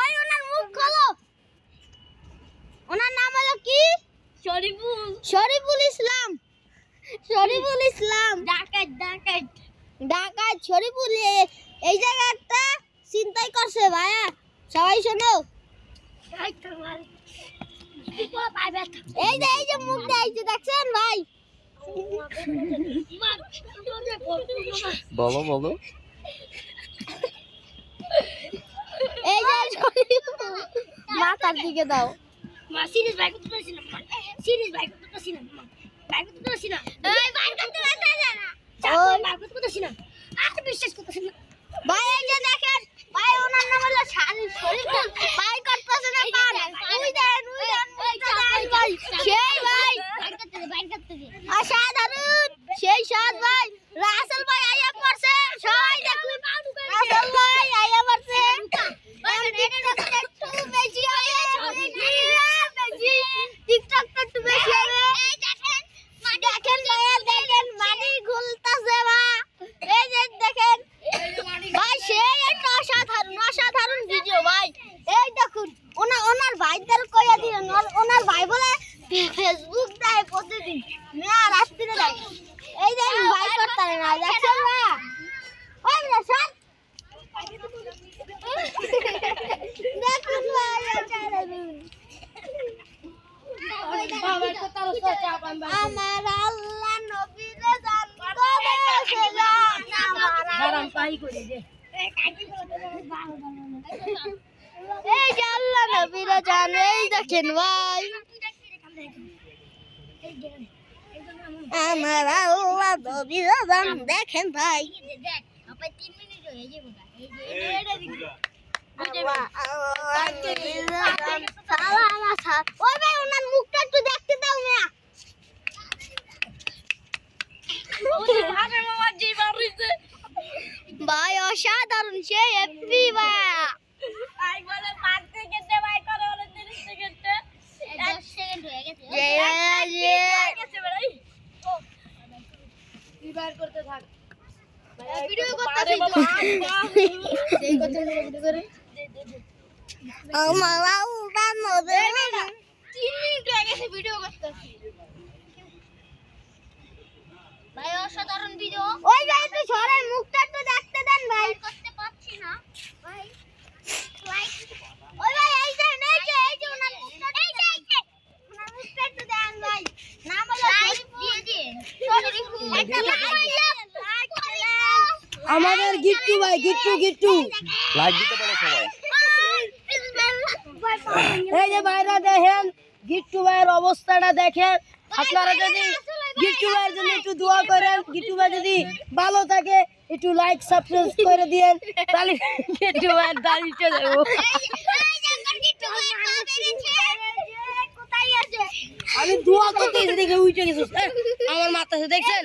ওই ওনার মুখ খোলো। ওনার নাম হলো কি? শরীফুল। শরীফুল ইসলাম। শরীফুল ইসলাম। ডাকাত ডাকাত। ঢাকায় শরীফুল এই জায়গাটা চিন্তাই করছে ভাইয়া। সবাই শোনো। এই যে এই যে মুখ দেখাইছে দেখছেন ভাই? বলো বলো এই যে শরীফুল মাথার দিকে দাও। মা সিরিজ ভাই করতে পারছি না সিরিজ ভাই করতে পারছি না ভাই করতে পারছি না। ভাই করতে পারছি না ওই। ভাই করতে পারছি না আর বিশ্বাস করতেছি না ভাই এই যে দেখেন ভাই ওনার নাম হলো শারিফ শরীফুল ভাই করতেছে না পান উই দেন উই দেন মুখটা দেন ভাই সেই ভাই ভাই করতে দে ভাই করতে দে অসাধারণ সেই সাত ভাই রাসেল ভাই আইয়া পড়ছে সবাই দেখুন রাসেল ভাই আইয়া পড়ছে টিকটকটা একটু বেশি হবে বেশি টিকটকটা একটু বেশি হবে দেখেন ভাইয়া দেখেন মানি ঘুলতাছে বা এই যে দেখেন ভাই সেই একটা অসাধারণ অসাধারণ ভিডিও ভাই এই দেখুন ওনার ওনার ভাইদের কইয়া দিলেন ওর- ওনার ভাই বলে ফেসবুক দেয় প্রতিদিন মেয়া রাত্রিরে দেয় এই যে ভাই করতে না দেখছেন না ওই না স্যার দেখুন ভাই অসাধারণ। আমার আল্লাহ নবীরে পাই করে দে এই যে আল্লাহ জানে এই দেখেন ভাই আমার আল্লাহ দেখেন ভাই আল্লাহ, আল্লাহ নবীরা জান। সালাম আসাদ। ওই ভাই ওনার মুখটা একটু দেখতে দাও মিয়া ভাই অসাধারণ সে হ্যাপি ভাই। যে ভিডিও করতে আমার আল্লাহ নবীরা জান। ভিডিও করতেছি ভাই অসাধারণ ভিডিও ওই ভাই একটু সরাই মুখটা একটু দেখতে দেন ভাই করতে পারছি না ভাই ওই ভাই এই যে এই যে এই যে ওনার মুখটা এই যে এই যে ওনার মুখটা একটু দেন ভাই নাম হলো শরীফুল দিয়ে দিয়ে শরীফুল একটা লাইক লাইক আমাদের গিট্টু ভাই গিট্টু গিট্টু। লাইক দিতে পারো সবাই। এই যে ভাইরা দেখেন গিট্টু ভাইয়ের অবস্থাটা দেখেন। আপনারা যদি গিট্টু ভাইয়ের জন্য একটু দোয়া করেন গিট্টু ভাই যদি ভালো থাকে একটু লাইক সাবস্ক্রাইব করে দিয়েন তাহলে গিট্টু ভাইয়ের দাড়ি চলে যাব। আমি দোয়া করতে দেখে উঠে গেছি আমার মাথাতে দেখছেন?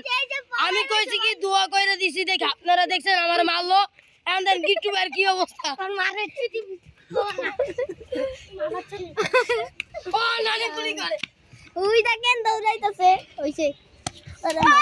কইছি কি? দোয়া করে দিছি, দেখে আপনারা দেখছেন আমার মারলো এখন দেন গিট্টু কি অবস্থা। ও, নানি গুলি করে। ওই দেখেন দৌড়াইতেছে। ওই মা